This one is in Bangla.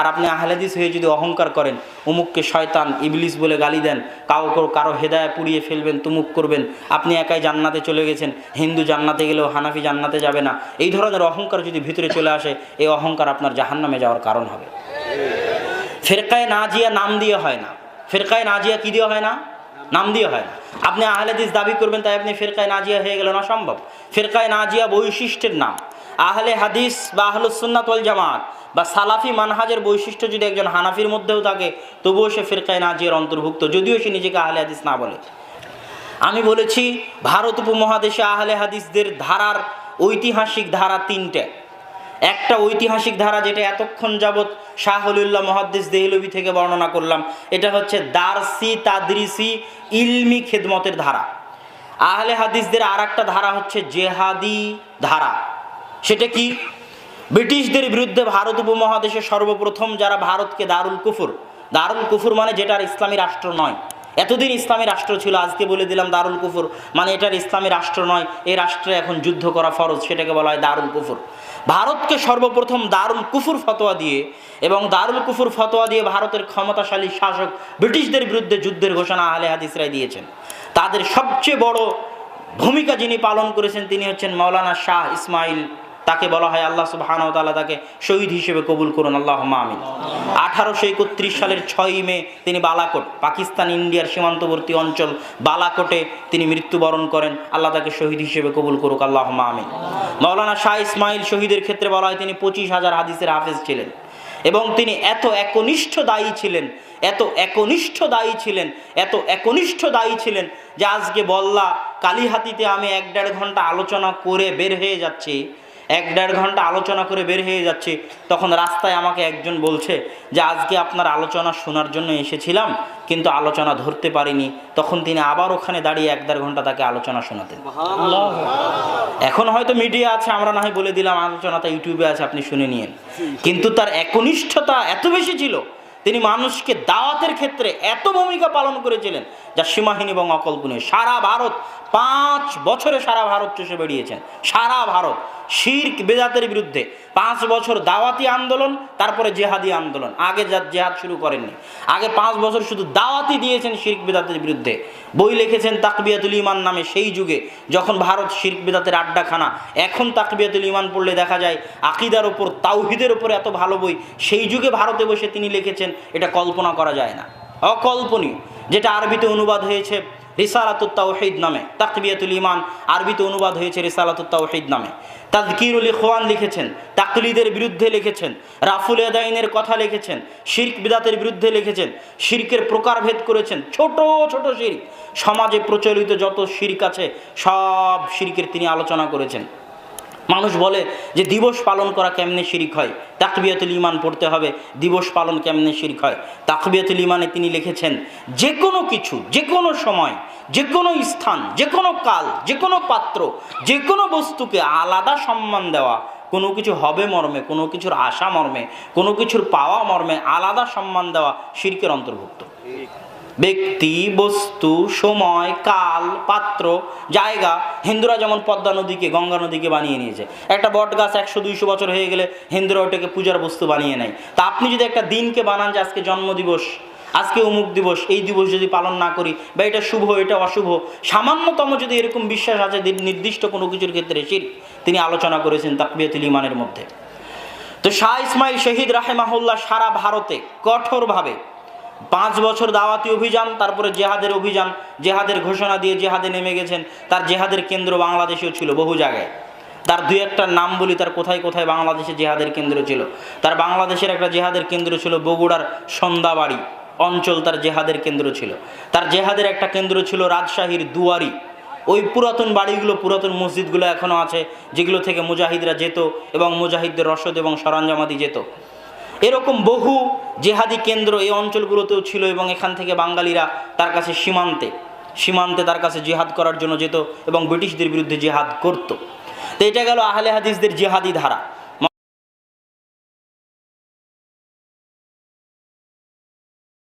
আর আপনি আহলাদিস হয়ে যদি অহংকার করেন, উমুককে শয়তান, ইবলিস বলে গালি দেন কাউ কারো- হেদায় পুড়িয়ে ফেলবেন, তুমুক করবেন, আপনি একাই জান্নাতে চলে গেছেন, হিন্দু জান্নাতে গেলেও হানাফি জান্নাতে যাবে না। এই ধরনের অহংকার যদি ভিতরে চলে আসে, এই অহংকার আপনার জাহান্নামে যাওয়ার কারণ হবে। ফেরকায় নাজিয়া নাম দিয়ে হয় না। ফেরকায় নাজিয়া কি দিয়ে হয় না? নাম দিয়ে হয় না। আপনি আহলেদিস দাবি করবেন, তাই আপনি ফেরকায় নাজিয়া হয়ে গেলেন অসম্ভব। ফেরকায় নাজিয়া বৈশিষ্ট্যের নাম। আহলে হাদিস বা আহলুসুন্নাত ওয়াল জামাত বা সালাফি মানহাজের বৈশিষ্ট্য যদি একজন হানাফির মধ্যেও থাকে, তবুও সে ফেরকায় নাজিয়ার অন্তর্ভুক্ত, যদিও সে নিজেকে আহলে হাদিস না বলে। আমি বলেছি, ভারত উপমহাদেশে আহলে হাদিসদের ধারার ঐতিহাসিক ধারা তিনটে। একটা ঐতিহাসিক ধারা যেটা এতক্ষণ যাবৎ শাহলুল্লাহ মহাদ্দিস দেহলবি থেকে বর্ণনা করলাম, এটা হচ্ছে দারসি তাদরিসি ইলমি খেদমতের ধারা। আহলে হাদিসদের আর ধারা হচ্ছে জেহাদি ধারা। সেটা কি? ব্রিটিশদের বিরুদ্ধে ভারত উপমহাদেশে সর্বপ্রথম যারা ভারতকে দারুল কুফুর দারুল কুফুর মানে যেটার ইসলামী রাষ্ট্র নয়। এতদিন ইসলামী রাষ্ট্র ছিল, আজকে বলে দিলাম দারুল কুফুর মানে এটার ইসলামী রাষ্ট্র নয়, এই রাষ্ট্রে এখন যুদ্ধ করা ফরজ, সেটাকে বলা হয় দারুল কুফুর। ভারতকে সর্বপ্রথম দারুল কুফুর ফতোয়া দিয়ে এবং দারুল কুফুর ফতোয়া দিয়ে ভারতের ক্ষমতাশালী শাসক ব্রিটিশদের বিরুদ্ধে যুদ্ধের ঘোষণা আহলে হাদিসরাই দিয়েছেন। তাদের সবচেয়ে বড় ভূমিকা যিনি পালন করেছেন তিনি হচ্ছেন মাওলানা শাহ ইসমাইল তাকে বলা হয় আল্লাহ সুবহানাহু ওয়া তাআলা, তাকে শহীদ হিসেবে কবুল করুন আল্লাহ আমিন। আঠারোশো একত্রিশ সালের ছয়ই মে তিনি বালাকোট, পাকিস্তান, ইন্ডিয়ার সীমান্তবর্তী অঞ্চল বালাকোটে তিনি মৃত্যুবরণ করেন। আল্লাহ তাকে শহীদ হিসেবে কবুল করুক আল্লাহ আমিন। মাওলানা শাহ ইসমাইল শহীদের ক্ষেত্রে বলা হয় তিনি পঁচিশ হাজার হাদিসের হাফেজ ছিলেন এবং তিনি এত একনিষ্ঠ দায়ী ছিলেন, এত একনিষ্ঠ দায়ী ছিলেন, এত একনিষ্ঠ দায়ী ছিলেন যে আজকে বল্লা কালীহাতিতে আমি এক দেড় ঘণ্টা আলোচনা করে বের হয়ে যাচ্ছি। এক দেড় ঘণ্টা আলোচনা করে বের হয়ে যাচ্ছি। তখন রাস্তায় আমাকে একজন বলছে যে আজকে আপনার আলোচনা শোনার জন্য এসেছিলাম কিন্তু আলোচনা ধরতে পারিনি। তখন তিনি আবার ওখানে দাঁড়িয়ে এক দেড় ঘণ্টা তাকে আলোচনা শোনাতেন। এখন হয়তো মিডিয়া আছে আমরা না হয় বলে দিলাম আলোচনাটা ইউটিউবে আছে আপনি শুনে নিয়েন। কিন্তু তার একনিষ্ঠতা এত বেশি ছিল তিনি মানুষকে দাওয়াতের ক্ষেত্রে এত ভূমিকা পালন করেছিলেন যা সীমাহীন এবং অকল্পনীয়। সারা ভারত পাঁচ বছরে সারা ভারত চষে বেরিয়েছেন সারা ভারত। শির্ক, বেদাতের বিরুদ্ধে। পাঁচ বছর দাওয়াতি আন্দোলন, তারপরে জেহাদি আন্দোলন। আগে যা জেহাদ শুরু করেননি। আগে পাঁচ বছর শুধু দাওয়াতি দিয়েছেন শির্ক, বেদাতের বিরুদ্ধে। বই লিখেছেন তাকবিয়াতুল ইমান নামে সেই যুগে, যখন ভারত শির্ক, বেদাতের আড্ডাখানা। এখন তাকবিয়াতুল ইমান পড়লে দেখা যায়, আকিদার ওপর তাওহিদের ওপর এত ভালো বই, সেই যুগে ভারতে বসে তিনি লিখেছেন, এটা কল্পনা করা যায় না। অকল্পনীয়। যেটা আরবিতে অনুবাদ হয়েছে রিসালাতুত তাওহিদ নামে, তাকবিয়াতুল ইমান আরবিতে অনুবাদ হয়েছে রিসালাতুত তাওহিদ নামে। তাজকিরুল ইখওয়ান লিখেছেন, তাকলিদের বিরুদ্ধে লিখেছেন, রাফুল এদাইনের কথা লিখেছেন, শির্ক বিদাতের বিরুদ্ধে লিখেছেন, শির্কের প্রকারভেদ করেছেন, ছোট ছোট শির্ক। সমাজে প্রচলিত যত শির্ক আছে, সব শির্কের তিনি আলোচনা করেছেন। মানুষ বলে যে দিবস পালন করা কেমনে শিরিক হয়? তাকবিয়াতুল ইমান পড়তে হবে, দিবস পালন কেমনে শিরিক হয়? তাকবিয়াতুল ইমানে তিনি লিখেছেন যে কোনো কিছু যে কোনো সময় যে কোনো স্থান যে কোনো কাল যে কোনো পাত্র যে কোনো বস্তুকে আলাদা সম্মান দেওয়া, কোনো কিছু হবে মর্মে, কোনো কিছুর আশা মর্মে, কোনো কিছুর পাওয়া মর্মে আলাদা সম্মান দেওয়া শিরকের অন্তর্ভুক্ত। ব্যক্তি, বস্তু, সময়, কাল, পাত্র, জায়গা। হিন্দুরা যেমন পদ্মা নদীকে, গঙ্গা নদীকে বানিয়ে নিয়েছে। একটা বট গাছ একশো দুইশো বছর হয়ে গেলে হিন্দুরা ওটাকে পূজার বস্তু বানিয়ে নেয়। তা আপনি যদি একটা দিনকে বানান যে আজকে জন্মদিবস, আজকে অমুক দিবস, এই দিবস যদি পালন না করি, বা এটা শুভ, এটা অশুভ, সামান্যতম যদি এরকম বিশ্বাস আছে নির্দিষ্ট কোনো কিছুর ক্ষেত্রে শির, তিনি আলোচনা করেছেন তাকবিয়াতুল ইমানের মধ্যে। তো শাহ ইসমাইল শহীদ রাহেমাহুল্লাহ সারা ভারতে কঠোরভাবে পাঁচ বছর দাওয়াতি অভিযান, তারপরে জেহাদের অভিযান, জেহাদের ঘোষণা দিয়ে জেহাদে নেমে গেছেন। তার জেহাদের কেন্দ্র বাংলাদেশেও ছিল বহু জায়গায়। তার দুই একটা নাম বলি, তার কোথায় কোথায় বাংলাদেশে জেহাদের কেন্দ্র ছিল। তার বাংলাদেশের একটা জেহাদের কেন্দ্র ছিল বগুড়ার সন্ধ্যাবাড়ি অঞ্চল, তার জেহাদের কেন্দ্র ছিল। তার জেহাদের একটা কেন্দ্র ছিল রাজশাহীর দুয়ারি। ওই পুরাতন বাড়িগুলো, পুরাতন মসজিদগুলো এখনও আছে, যেগুলো থেকে মুজাহিদরা যেত এবং মুজাহিদদের রসদ এবং সরঞ্জামাদি যেত। এরকম বহু জেহাদি কেন্দ্র এই অঞ্চলগুলোতেও ছিল এবং এখান থেকে বাঙালিরা তার কাছে সীমান্তে সীমান্তে তার কাছে জেহাদ করার জন্য যেত এবং ব্রিটিশদের বিরুদ্ধে জেহাদ করত। তো এটা গেল আহলে হাদিসদের জেহাদি ধারা।